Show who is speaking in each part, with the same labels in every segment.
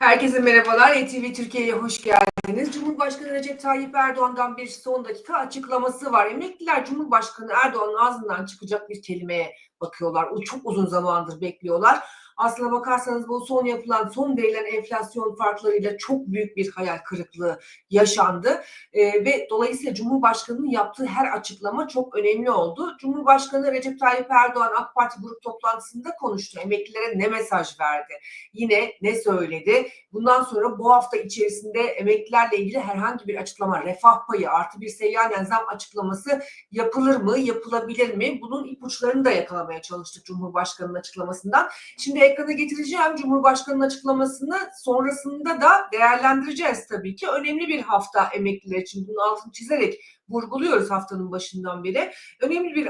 Speaker 1: Herkese merhabalar. ETV Türkiye'ye hoş geldiniz. Cumhurbaşkanı Recep Tayyip Erdoğan'dan bir son dakika açıklaması var. Emekliler Cumhurbaşkanı Erdoğan'ın ağzından çıkacak bir kelimeye bakıyorlar. O çok uzun zamandır bekliyorlar. Aslına bakarsanız bu son yapılan, son verilen enflasyon farklarıyla çok büyük bir hayal kırıklığı yaşandı. Ee, ve dolayısıyla Cumhurbaşkanı'nın yaptığı her açıklama çok önemli oldu. Cumhurbaşkanı Recep Tayyip Erdoğan AK Parti grup toplantısında konuştu. Emeklilere ne mesaj verdi? Yine ne söyledi? Bundan sonra bu hafta içerisinde emeklilerle ilgili herhangi bir açıklama, refah payı artı bir seyyanen zam açıklaması yapılır mı, yapılabilir mi? Bunun ipuçlarını da yakalamaya çalıştık Cumhurbaşkanı'nın açıklamasından. Şimdi ekrana getireceğim Cumhurbaşkanı'nın açıklamasını. Sonrasında da değerlendireceğiz tabii ki. Önemli bir hafta emekliler için. Bunun altını çizerek vurguluyoruz haftanın başından beri. Önemli bir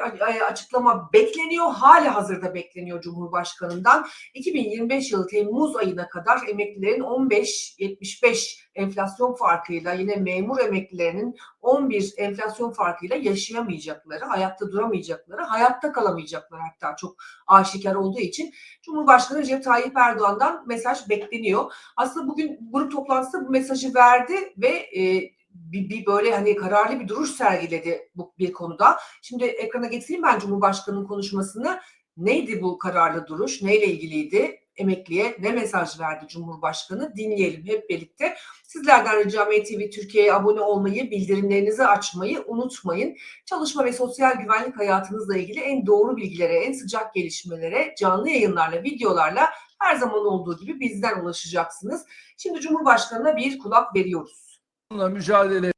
Speaker 1: açıklama bekleniyor. Hali hazırda bekleniyor Cumhurbaşkanı'ndan. 2025 yılı Temmuz ayına kadar emeklilerin 15-75 enflasyon farkıyla yine memur emeklilerinin 11 enflasyon farkıyla yaşayamayacakları, hayatta duramayacakları, hayatta kalamayacakları hatta çok aşikar olduğu için Cumhurbaşkanı Recep Tayyip Erdoğan'dan mesaj bekleniyor. Aslında bugün grup toplantısında bu mesajı verdi ve e, bir, bir böyle hani kararlı bir duruş sergiledi bu bir konuda. Şimdi ekrana getireyim ben Cumhurbaşkanı'nın konuşmasını. Neydi bu kararlı duruş? Neyle ilgiliydi? Emekliye ne mesaj verdi Cumhurbaşkanı? Dinleyelim hep birlikte. Sizlerden ricam ETV Türkiye'ye abone olmayı, bildirimlerinizi açmayı unutmayın. Çalışma ve sosyal güvenlik hayatınızla ilgili en doğru bilgilere, en sıcak gelişmelere canlı yayınlarla, videolarla her zaman olduğu gibi bizden ulaşacaksınız. Şimdi Cumhurbaşkanı'na bir kulak veriyoruz
Speaker 2: mücadele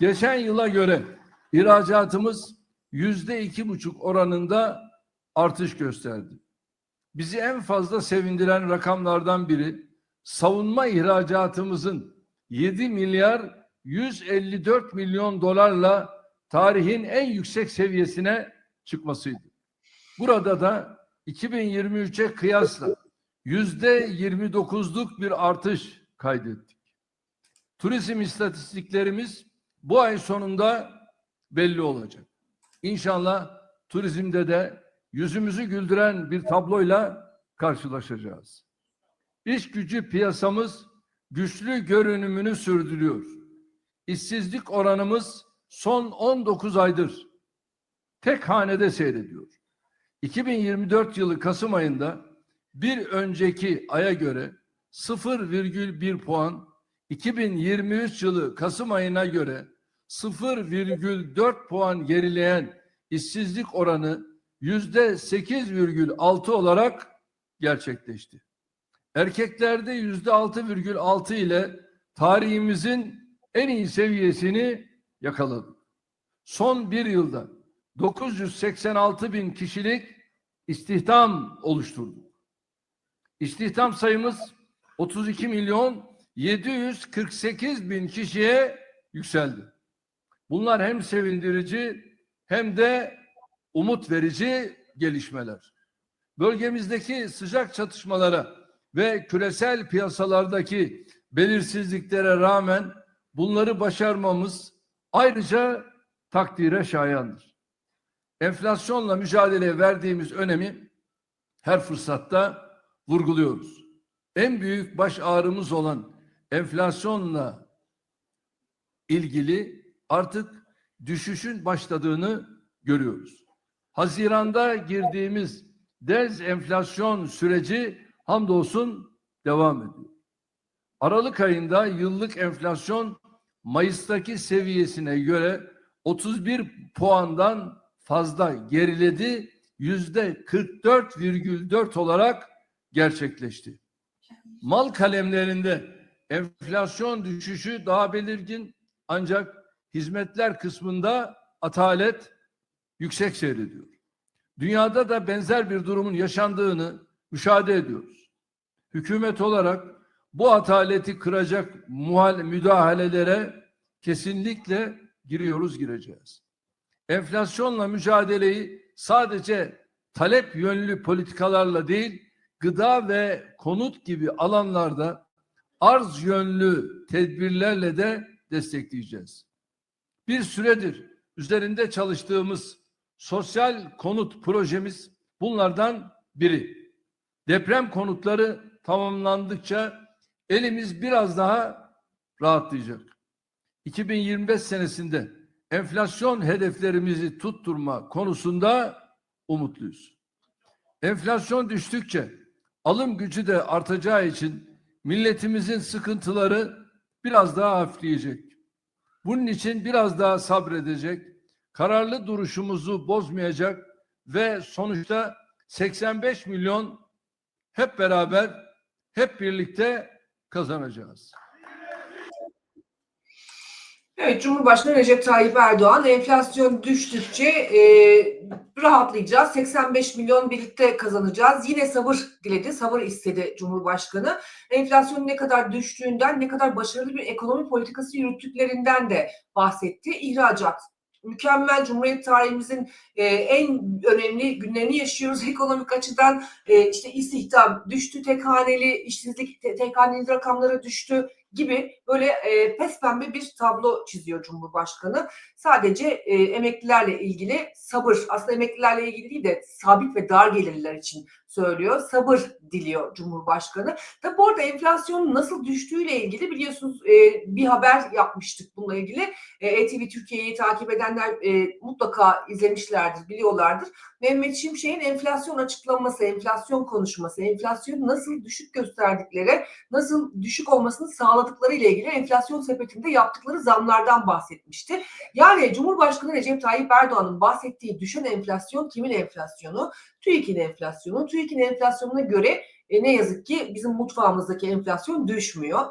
Speaker 2: geçen yıla göre ihracatımız yüzde iki buçuk oranında artış gösterdi. Bizi en fazla sevindiren rakamlardan biri savunma ihracatımızın 7 milyar 154 milyon dolarla tarihin en yüksek seviyesine çıkmasıydı. Burada da 2023'e kıyasla yüzde 29'luk bir artış kaydettik. Turizm istatistiklerimiz bu ay sonunda belli olacak. İnşallah turizmde de yüzümüzü güldüren bir tabloyla karşılaşacağız. İş gücü piyasamız güçlü görünümünü sürdürüyor. İşsizlik oranımız son 19 aydır tek hanede seyrediyor. 2024 yılı Kasım ayında bir önceki aya göre 0,1 puan 2023 yılı Kasım ayına göre 0,4 puan gerileyen işsizlik oranı yüzde 8,6 olarak gerçekleşti. Erkeklerde yüzde 6,6 ile tarihimizin en iyi seviyesini yakaladı. Son bir yılda 986 bin kişilik istihdam oluşturdu. İstihdam sayımız 32 milyon 748 bin kişiye yükseldi. Bunlar hem sevindirici hem de umut verici gelişmeler. Bölgemizdeki sıcak çatışmalara ve küresel piyasalardaki belirsizliklere rağmen bunları başarmamız ayrıca takdire şayandır. Enflasyonla mücadeleye verdiğimiz önemi her fırsatta vurguluyoruz en büyük baş ağrımız olan enflasyonla ilgili artık düşüşün başladığını görüyoruz. Haziranda girdiğimiz dez enflasyon süreci hamdolsun devam ediyor. Aralık ayında yıllık enflasyon Mayıs'taki seviyesine göre 31 puandan fazla geriledi. Yüzde 44,4 olarak gerçekleşti. Mal kalemlerinde enflasyon düşüşü daha belirgin ancak hizmetler kısmında atalet yüksek seyrediyor. Dünyada da benzer bir durumun yaşandığını müşahede ediyoruz. Hükümet olarak bu ataleti kıracak müdahalelere kesinlikle giriyoruz gireceğiz. Enflasyonla mücadeleyi sadece talep yönlü politikalarla değil, gıda ve konut gibi alanlarda arz yönlü tedbirlerle de destekleyeceğiz. Bir süredir üzerinde çalıştığımız sosyal konut projemiz bunlardan biri. Deprem konutları tamamlandıkça elimiz biraz daha rahatlayacak. 2025 senesinde enflasyon hedeflerimizi tutturma konusunda umutluyuz. Enflasyon düştükçe alım gücü de artacağı için milletimizin sıkıntıları biraz daha hafifleyecek. Bunun için biraz daha sabredecek, kararlı duruşumuzu bozmayacak ve sonuçta 85 milyon hep beraber, hep birlikte kazanacağız.
Speaker 1: Evet, Cumhurbaşkanı Recep Tayyip Erdoğan enflasyon düştükçe e, rahatlayacağız. 85 milyon birlikte kazanacağız. Yine sabır diledi, sabır istedi Cumhurbaşkanı. Enflasyonun ne kadar düştüğünden, ne kadar başarılı bir ekonomi politikası yürüttüklerinden de bahsetti. İhracat mükemmel Cumhuriyet tarihimizin e, en önemli günlerini yaşıyoruz ekonomik açıdan. E, işte istihdam düştü, tek haneli işsizlik, te, tek haneli rakamları düştü gibi böyle e, pembe bir tablo çiziyor Cumhurbaşkanı. Sadece e, emeklilerle ilgili sabır, aslında emeklilerle ilgili değil de sabit ve dar gelirler için söylüyor. Sabır diliyor Cumhurbaşkanı. Tabi bu enflasyonun nasıl düştüğüyle ilgili biliyorsunuz e, bir haber yapmıştık bununla ilgili. E, ETV Türkiye'yi takip edenler e, mutlaka izlemişlerdir, biliyorlardır. Mehmet Şimşek'in enflasyon açıklaması, enflasyon konuşması, enflasyonu nasıl düşük gösterdikleri, nasıl düşük olmasını sağladıkları ile ilgili enflasyon sepetinde yaptıkları zamlardan bahsetmişti. Yani Cumhurbaşkanı Recep Tayyip Erdoğan'ın bahsettiği düşen enflasyon kimin enflasyonu? TÜİK'in enflasyonu. TÜİK'in enflasyonuna göre e, ne yazık ki bizim mutfağımızdaki enflasyon düşmüyor.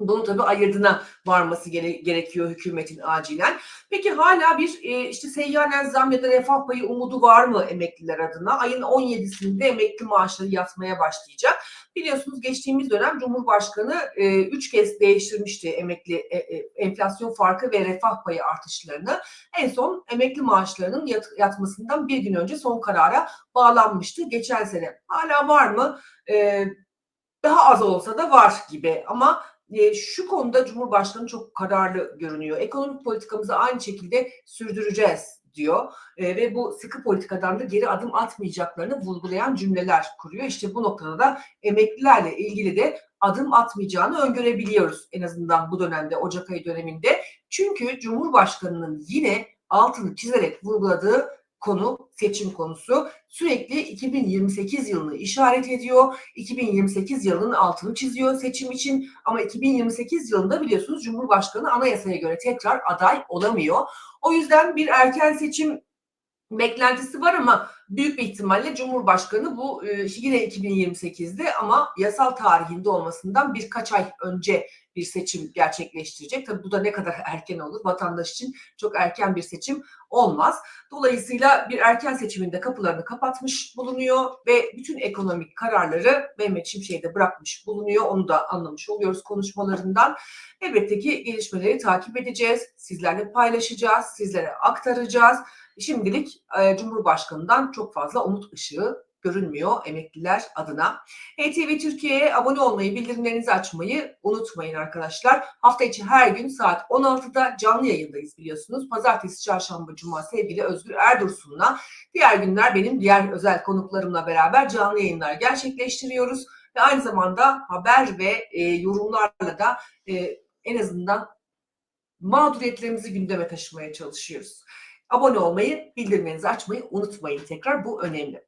Speaker 1: Bunu tabii ayırdına varması gere- gerekiyor hükümetin acilen. Peki hala bir e, işte seyyanen zam ya da refah payı umudu var mı emekliler adına? Ayın 17'sinde emekli maaşları yatmaya başlayacak. Biliyorsunuz geçtiğimiz dönem Cumhurbaşkanı e, üç kez değiştirmişti emekli e, e, enflasyon farkı ve refah payı artışlarını. En son emekli maaşlarının yat- yatmasından bir gün önce son karara bağlanmıştı geçen sene. Hala var mı? E, daha az olsa da var gibi ama e, şu konuda Cumhurbaşkanı çok kararlı görünüyor. Ekonomik politikamızı aynı şekilde sürdüreceğiz diyor E, ve bu sıkı politikadan da geri adım atmayacaklarını vurgulayan cümleler kuruyor. İşte bu noktada da emeklilerle ilgili de adım atmayacağını öngörebiliyoruz en azından bu dönemde Ocak ayı döneminde. Çünkü Cumhurbaşkanının yine altını çizerek vurguladığı konu seçim konusu. Sürekli 2028 yılını işaret ediyor. 2028 yılının altını çiziyor seçim için ama 2028 yılında biliyorsunuz Cumhurbaşkanı anayasaya göre tekrar aday olamıyor. O yüzden bir erken seçim beklentisi var ama büyük bir ihtimalle Cumhurbaşkanı bu e, yine 2028'de ama yasal tarihinde olmasından birkaç ay önce bir seçim gerçekleştirecek. Tabii bu da ne kadar erken olur vatandaş için çok erken bir seçim olmaz. Dolayısıyla bir erken seçiminde kapılarını kapatmış bulunuyor ve bütün ekonomik kararları Mehmet Şimşek'e bırakmış bulunuyor. Onu da anlamış oluyoruz konuşmalarından. Elbette ki gelişmeleri takip edeceğiz. Sizlerle paylaşacağız, sizlere aktaracağız. Şimdilik e, Cumhurbaşkanı'ndan çok fazla umut ışığı görünmüyor emekliler adına. HTV Türkiye'ye abone olmayı, bildirimlerinizi açmayı unutmayın arkadaşlar. Hafta içi her gün saat 16'da canlı yayındayız biliyorsunuz. Pazartesi, çarşamba, cuma sevgili Özgür Erdursun'la diğer günler benim diğer özel konuklarımla beraber canlı yayınlar gerçekleştiriyoruz. Ve aynı zamanda haber ve e, yorumlarla da e, en azından mağduriyetlerimizi gündeme taşımaya çalışıyoruz. Abone olmayı, bildirimlerinizi açmayı unutmayın tekrar bu önemli.